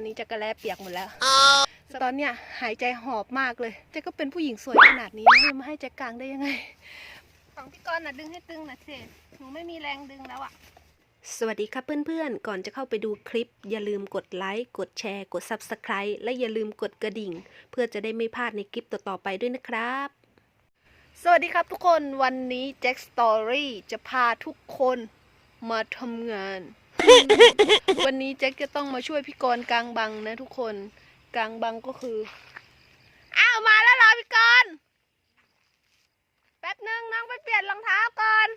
อนนี้จะกระแลเปียกหมดแล้วตอนเนี้ยหายใจหอบมากเลยเจ๊ก็เป็นผู้หญิงสวยขนาดนี้นะจะมาให้แจ๊กกลางได้ยังไงของพี่กรณ์น่ะดึงให้ตึงหน่ะสิหนูไม่มีแรงดึงแล้วอะสวัสดีครับเพื่อนๆ ก่อนจะเข้าไปดูคลิป อย่าลืมกดไลค์ กดแชร์ กด Subscribe และอย่าลืมกดกระดิ่ง เพื่อจะได้ไม่พลาดในคลิปต่อๆไปด้วยนะครับ สวัสดีครับทุกคนวันนี้แจ็คสตอรี่จะพาทุกคนมาทำงาน วันนี้แจ็คจะต้องมาช่วยพี่กรณ์กลางบังนะทุกคนกลางบังก็คือ อ้าวมาแล้วเหรอพี่กรณ์แป๊บนึงน้องไปเปลี่ยนรองเท้าก่อน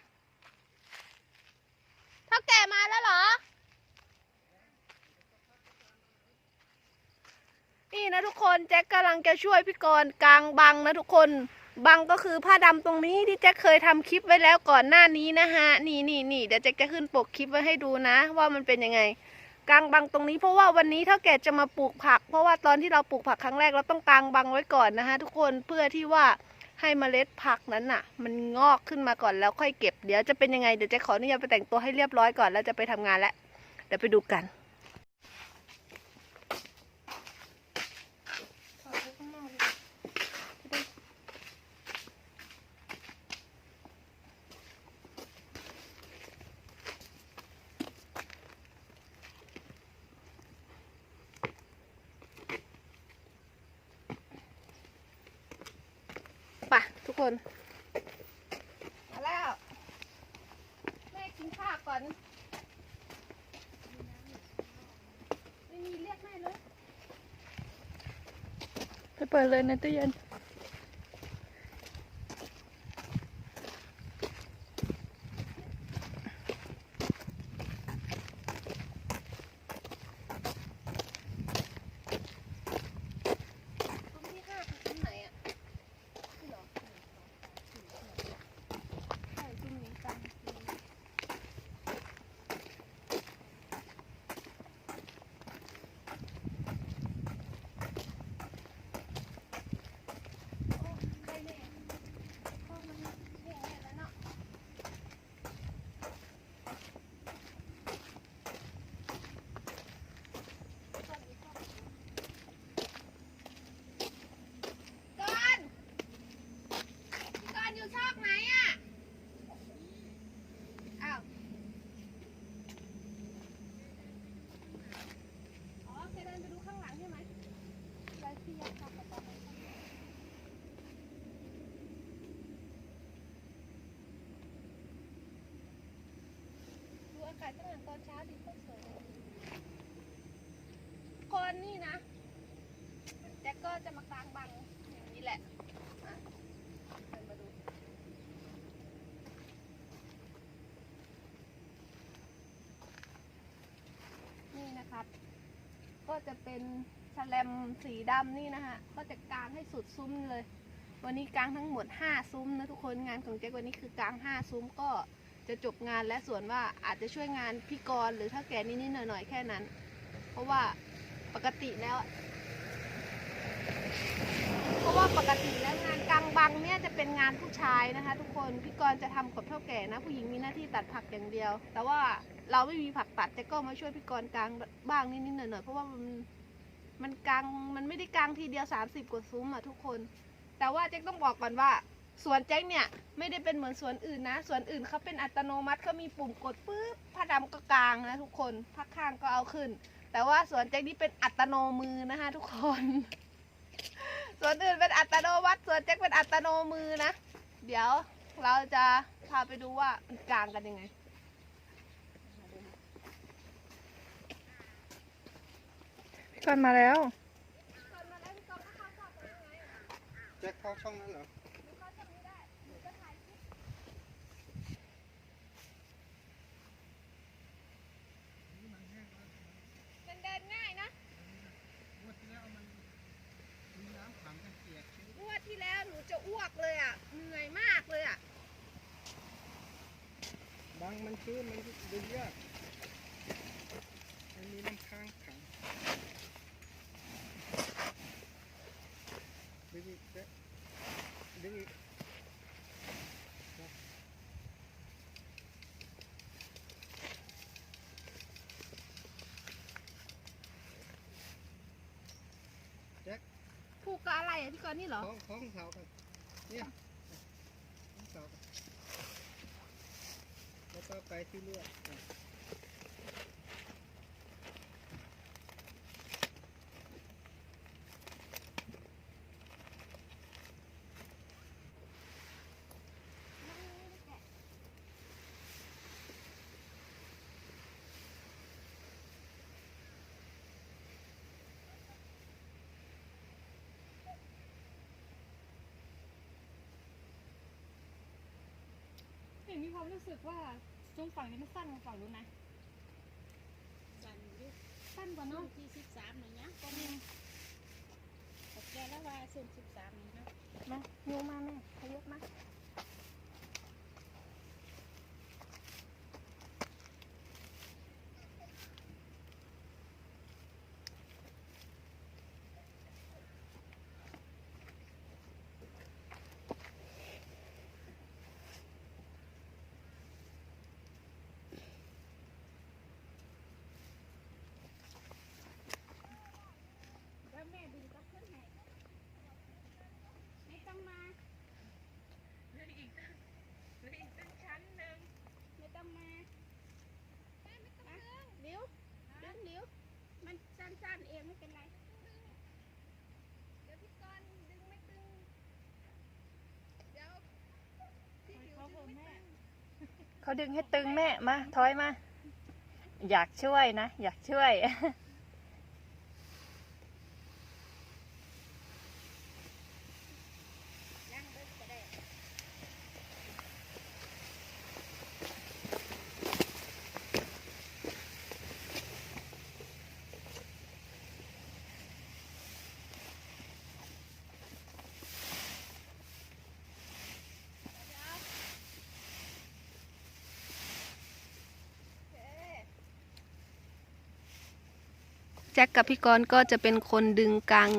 เท่าแก่มาแล้วเหรอ นี่นะทุกคนแจ็คกำลังจะช่วยพี่กรณ์กลางบังนะทุกคน บังก็คือผ้าดำตรงนี้ที่แจ็คเคยทำคลิปไว้แล้วก่อนหน้านี้นะฮะ นี่นี่นี่เดี๋ยวแจ็คจะขึ้นปกคลิปไว้ให้ดูนะ ว่ามันเป็นยังไงกางบังตรงนี้เพราะว่าวันนี้เท่าแก่จะมาปลูกผัก เพราะว่าตอนที่เราปลูกผักครั้งแรกเราต้องกางบังไว้ก่อนนะฮะทุกคนเพื่อที่ว่าให้เมล็ดผักนั้นน่ะ มันงอกขึ้นมาก่อนแล้วค่อยเก็บเดี๋ยวจะเป็นยังไงเดี๋ยวจะขออนุญาตไปแต่งตัวให้เรียบร้อยก่อนแล้วจะไปทำงานแล้วเดี๋ยวไปดูกัน ไป ทุกคน มาแล้ว แม่กินข้าวก่อน ไม่มีเรียกแม่เลย ไปเปิดเลยในตู้เย็น ซุ้มที่ห้าคือซุ้มไหนอะนี่เหรอใช่ซุ้มนี้กันโอ้ใครเนี่ยโอ้มันแห้งแล้วเนาะ ก่อนพี่ก่อนอยู่ชอบไหนอะ อ้าว อ๋อแกเดินไปดูข้างหลังใช่ไหมไปที่ยักษ์ขับกับตอนนั้นดูอากาศตั้งแต่ตอนเช้าดิโคตรสวยเลยคนนี่นะ แจ็คก็จะมากลางบังอย่างนี้แหละมาเดินมาดู นี่นะครับ ก็จะเป็นแฉลมสีดำนี่นะคะก็จะกางให้สุดซุ้มเลย วันนี้กางทั้งหมด 5 ซุ้มนะทุกคนงานของแจ็ควันนี้คือกาง 5 ซุ้มก็จะจบงานและส่วนว่าอาจจะช่วยงานพี่กรณ์หรือถ้าแกนิดๆหน่อยๆแค่นั้น เพราะว่าปกติแล้ว เพราะว่าปกติแล้วานผู้ชายนะคะ ทุกคนพี่กรณ์จะทำกับเท่าแก่นะ ผู้หญิงมีหน้าที่ตัดผักอย่างเดียว แต่ว่าเราไม่มีผักตัดแต่ก็มาช่วยพี่กรณ์กลางบ้างนิดๆหน่อยๆเพราะว่ามันมันกลางมันไม่ได้กลางทีเดียว 30 กว่าซุ้มอะทุกคน แต่ว่าแจ็คต้องบอกก่อนว่าสวนแจ็คเนี่ยไม่ได้เป็นเหมือนสวนอื่นนะสวนอื่นเขาเป็นอัตโนมัติเขามีปุ่มกดปุ๊บผ้าดำก็กลางนะทุกคนผ้าข้างก็เอาขึ้น แต่ว่าสวนแจ็คนี่เป็นอัตโนมือนะคะทุกคน ส่วนอื่นเป็นอัตโนมัติส่วนแจ็คเป็นอัตโนมือนะ เดี๋ยวเราจะพาไปดูว่ามันกลางกันยังไงพี่กอนมาแล้ว แจ็คเข้าช่องนั้นเหรอ มันเดินง่ายนะ งวดที่แล้วมันมีน้ำขังกันเปียกชื้น งวดที่แล้วหนูจะอ้วก เลยอะ เหนื่อยมากเลยอะ บางมันชื้นมันดึงยากมันมีน้ำค้างขังดึงอีกแจ็คดึงอีกอะพี่กรณ์นี่เหรอ ของของเสากัน เนี่ยของเสากันแล้วก็ไปที่เลือด อะเห็นมีความรู้สึกว่าช่วงฝั่งนี้มันสั้นกว่าฝั่งนู้นนะสั่นอยู่สั้นกว่าน้อเนาะงที่สิบสามนี่นะก็มีโอเคแล้วว่าส่วนสิบสามนี่นะมาโยมาแม่ขยับมา แล้วแม่ดึงก็ขึ้นให้ไม่ต้องมาเหลืออีกเหลืออีกตั้งชั้นหนึ่งไม่ต้องมาแม่ไม่ต้องดึงเดี๋ยวดึงเดี๋ยวมันสั้นๆเองไม่เป็นไร เดี๋ยวพี่กรณ์ดึงไม่ตึง เดี๋ยวพี่หลิว เขา ดึ บ ง อก ไม่ แม่ ตึง เขาดึงให้ตึงแม่มาถอยมา อยากช่วยนะ อยากช่วย แจ็คกับพี่กรณ์ก็จะเป็นคนดึงกาง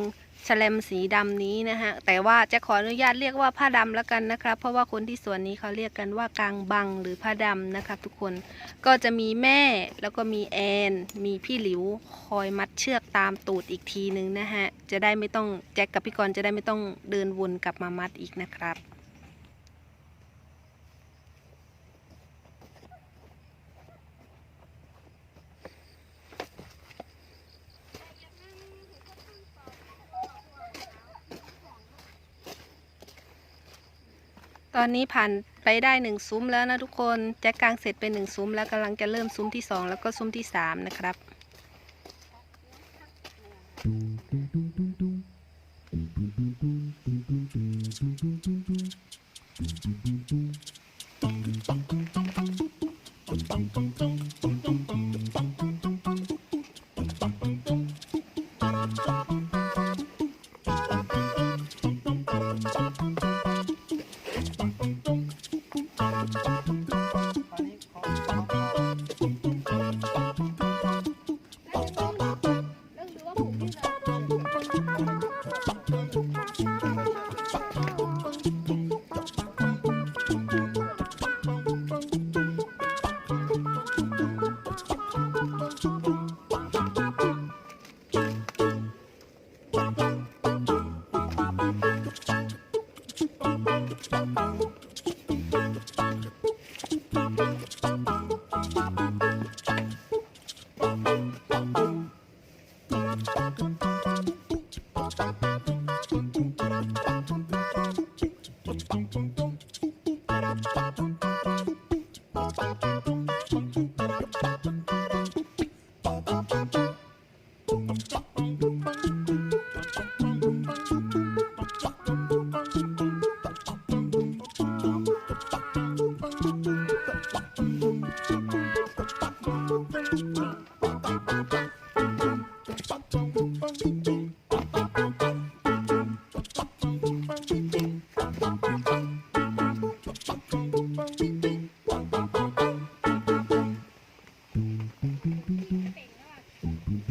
แฉลมสีดำนี้นะฮะ แต่ว่าแจ็คขออนุญาตเรียกว่าผ้าดำแล้วกันนะครับ เพราะว่าคนที่สวนนี้เขาเรียกกันว่ากางบังหรือผ้าดำนะครับ ทุกคน ก็จะมีแม่แล้วก็มีแอน มีพี่หลิวคอยมัดเชือกตามตูดอีกทีนึงนะฮะ จะได้ไม่ต้องแจ็คกับพี่กรณ์จะได้ไม่ต้องเดินวนกลับมามัดอีกนะครับ ตอนนี้ผ่านไปได้หนึ่งซุ้มแล้วนะทุกคนแจ็คกลางเสร็จไปหนึ่งซุ้มแล้วกำลังจะเริ่มซุ้มที่สองแล้วก็ซุ้มที่สามนะครับอั เ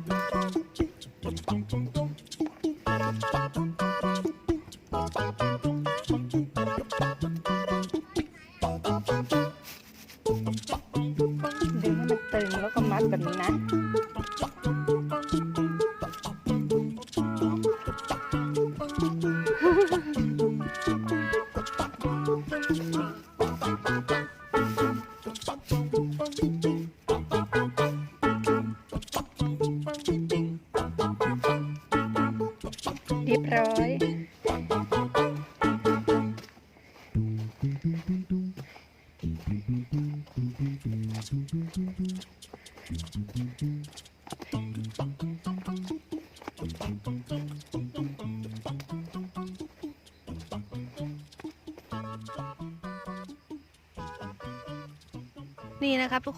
เรียบร้อย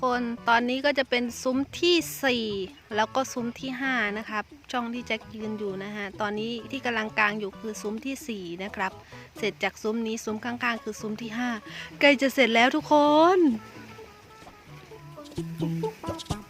คนตอนนี้ก็จะเป็นซุ้มทีสี่ 4 แล้วก็ซุ้มที่ 5 นะครับ ช่องที่แจ็คยืนอยู่นะฮะ ตอนนี้ที่กำลังกลางอยู่คือซุ้มทีสี่ 4 นะครับ เสร็จจากซุ้มนี้ซุ้มข้างๆ คือซุ้มที่ 5 ใกล้จะเสร็จแล้วทุกคนก่อน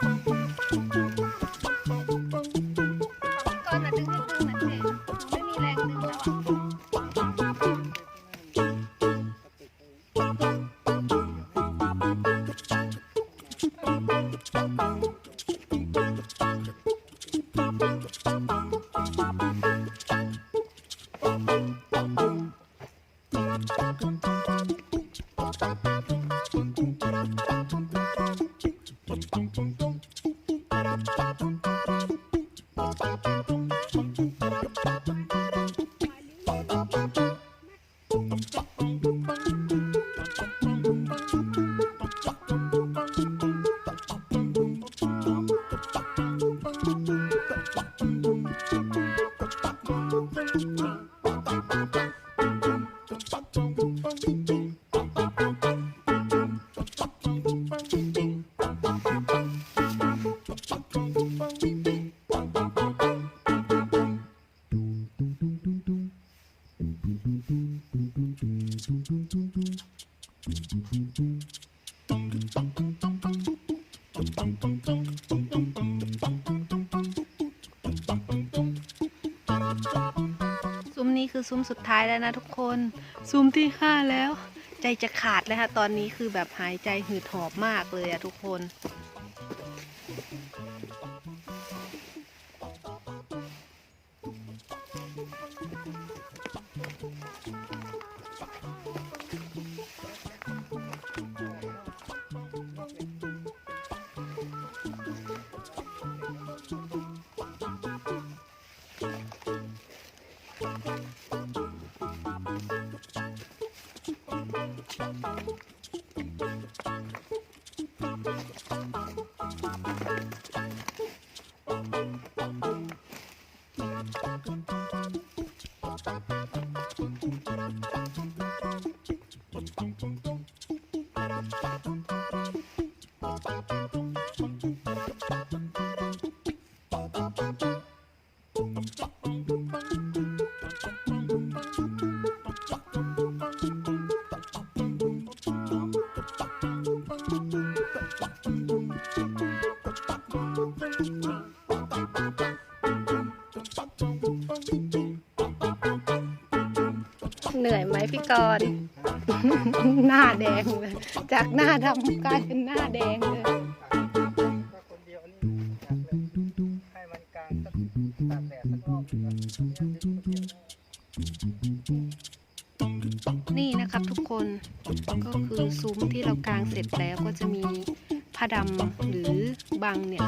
吧。 ซุ้มนี้คือซุ้มสุดท้ายแล้วนะทุกคน ซุ้มที่ห้าแล้ว ใจจะขาดเลยค่ะ ตอนนี้คือแบบหายใจหืดหอบมากเลยอะทุกคน ก่อน หน้าแดงเลย จากหน้าดำกลายเป็นหน้าแดงเลยนี่นะครับทุกคนก็คือซุ้มที่เรากางเสร็จแล้วก็จะมี ผ้าดำหรือบังเนี่ย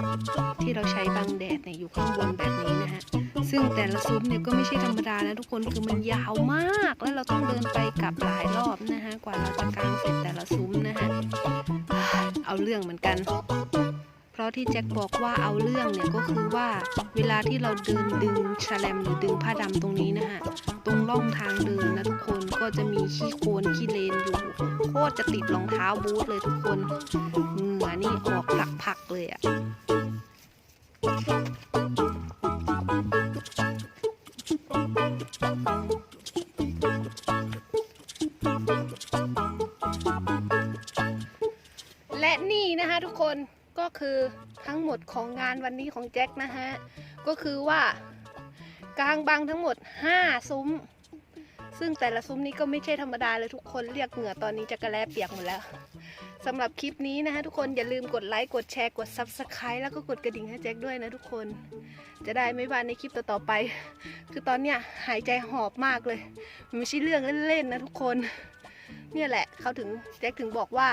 ที่เราใช้บังแดดเนี่ยอยู่ข้างบนแบบนี้นะฮะซึ่งแต่ละซุ้มเนี่ยก็ไม่ใช่ธรรมดานะทุกคนคือมันยาวมาก แล้วเราต้องเดินไปกลับหลายรอบนะฮะกว่าเราจะกางเสร็จแต่ละซุ้มนะฮะเอาเรื่องเหมือนกันเพราะที่แจ็คบอกว่าเอาเรื่องเนี่ยก็คือว่าเวลาที่เราเดินดึงแฉลมหรือดึงผ้าดำตรงนี้นะฮะตรงร่องทางเดินนะทุกคนก็จะมีขี้โคลนขี้เลนอยู่ คตรจะติดรองเท้าบูทเลยทุกคนเหงื่อนี่ออกผักเลยอะ่ะและนี่นะคะทุกคนก็คือทั้งหมดของงานวันนี้ของแจ็คนะฮะ ก็คือว่ากลางบังทั้งหมด 5 ซุ้ม ซึ่งแต่ละซุ้มนี้ก็ไม่ใช่ธรรมดาเลยทุกคนเรียกเหงื่อตอนนี้จะกระแลเปียกหมดแล้วสำหรับคลิปนี้นะฮะทุกคนอย่าลืมกดไลค์กดแชร์กด Subscribe แล้วก็กดกระดิ่งให้แจ็คด้วยนะทุกคน จะได้ไม่พลาดในคลิปต่อๆไป คือตอนเนี้ยหายใจหอบมากเลยมันไม่ใช่เรื่องเล่นๆนะทุกคน เนี่ยแหละเขาถึงแจ็คถึงบอกว่า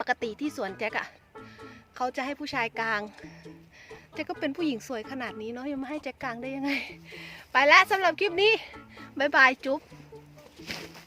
ปกติที่สวนแจ็คอะเขาจะให้ผู้ชายกลาง แจ็คก็เป็นผู้หญิงสวยขนาดนี้เนาะยังมาให้แจ็คกลางได้ยังไง ไปแล้วสำหรับคลิปนี้ บ๊ายบายจุ๊บ